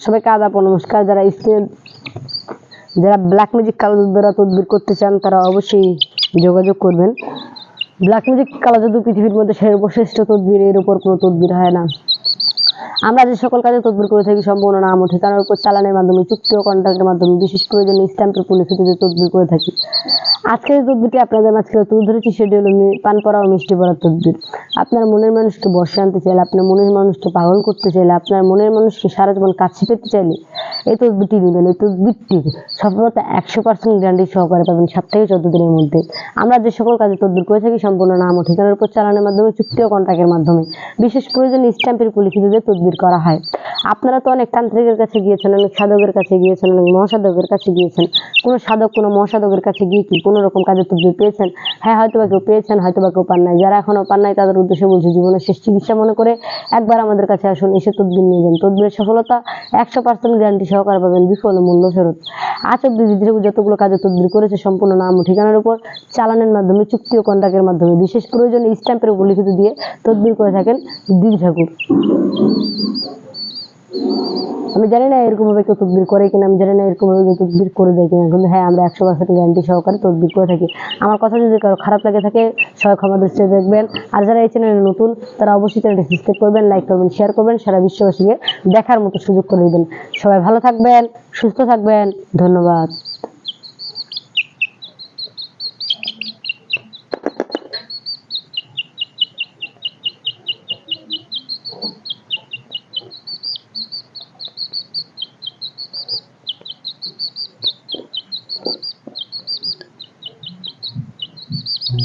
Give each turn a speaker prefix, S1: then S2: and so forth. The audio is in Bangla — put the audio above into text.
S1: সবাইকে আদাব, নমস্কার। যারা স্কেল যারা ব্ল্যাক ম্যাজিক কালো দ্বারা তদবির করতে চান, তারা অবশ্যই যোগাযোগ করবেন। ব্ল্যাক ম্যাজিক কালো জাদু পৃথিবীর মধ্যে সর্বশ্রেষ্ঠ তদবির এর উপর কোনো তদবির হয় না। আমরা যে সকল কাজে তদবির করে থাকি, সম্পূর্ণ নাম ও ঠিকানার উপর চালানের মাধ্যমে, চুক্তি ও কন্ট্রাক্টের মাধ্যমে, বিশেষ প্রয়োজনে স্ট্যাম্পের পুলিশিতে তদবির করে থাকি। আজকের যে তদবিরটি আপনাদের মাঝখানে তুলে ধরেছি, সেটি হলো পান পড়া ও মিষ্টি পড়ার তদবির। আপনার মনের মানুষকে বসে আনতে চাইলে, আপনার মনের মানুষকে পাগল করতে চাইলে, আপনার মনের মানুষকে সারা জীবন কাছে পেতে চাইলে এই তদবিরটি নেবেন এই তদবিরটি সফলতা একশো পার্সেন্ট গ্যারান্টি সহকারে পাবেন সাত থেকে চোদ্দ দিনের মধ্যে। আমরা যে সকল কাজে তদবির করে থাকি, সম্পূর্ণ নাম ও ঠিকানার উপর চালানোর মাধ্যমে চুক্তি ও কন্ট্রাক্টের মাধ্যমে। বিশেষ প্রয়োজনে স্ট্যাম্পের দিয়ে তদবির করা হয়। আপনারা তো অনেক তান্ত্রিকের কাছে গিয়েছেন, অনেক সাধকের কাছে গিয়েছেন, অনেক মহাসাধকের কাছে গিয়েছেন। কোনো সাধক, কোনো মহাসাধকের কাছে গিয়ে কি কোনো রকম কাজের তদবির পেয়েছেন? হ্যাঁ হয়তো বা কেউ পেয়েছেন হয়তো বা কেউ পান নাই। যারা এখনও পান নাই, তাদের উদ্দেশ্যে বলছি, জীবনের শেষ চিকিৎসা মনে করে একবার আমাদের কাছে আসুন, এসে তদবির নিয়ে যান। তদবিরের সফলতা একশো পার্সেন্ট গ্যারান্টি সহকারে পাবেন, বিফল মূল্য ফেরত। আজ অব্দি যতগুলো কাজে তদবির করেছে, সম্পূর্ণ নাম ও ঠিকানার উপর চালানের মাধ্যমে, চুক্তি ও কন্ট্রাক্টের মাধ্যমে, বিশেষ প্রয়োজনে স্ট্যাম্পের উপর লিখিত দিয়ে তদবির করে থাকেন দিদি ঠাকুর। আমি জানি না এরকম ভাবে কেউ তদবির করে কিনা, আমি জানি না এরকম ভাবে কেউ তদবির করে দেয় কিনা। কিন্তু হ্যাঁ আমরা একশো পার্সেন্ট গ্যারান্টি সহকারে তদবির করে থাকি। আমার কথা যদি কারও খারাপ লাগে থাকে সবাই ক্ষমা দৃষ্টিতে দেখবেন। আর যারা এই চ্যানেলে নতুন, তারা অবশ্যই চ্যানেলটি সাবস্ক্রাইব করবেন লাইক করবেন শেয়ার করবেন, সারা বিশ্ববাসীকে দেখার মতো সুযোগ করে দেবেন। সবাই ভালো থাকবেন, সুস্থ থাকবেন। ধন্যবাদ।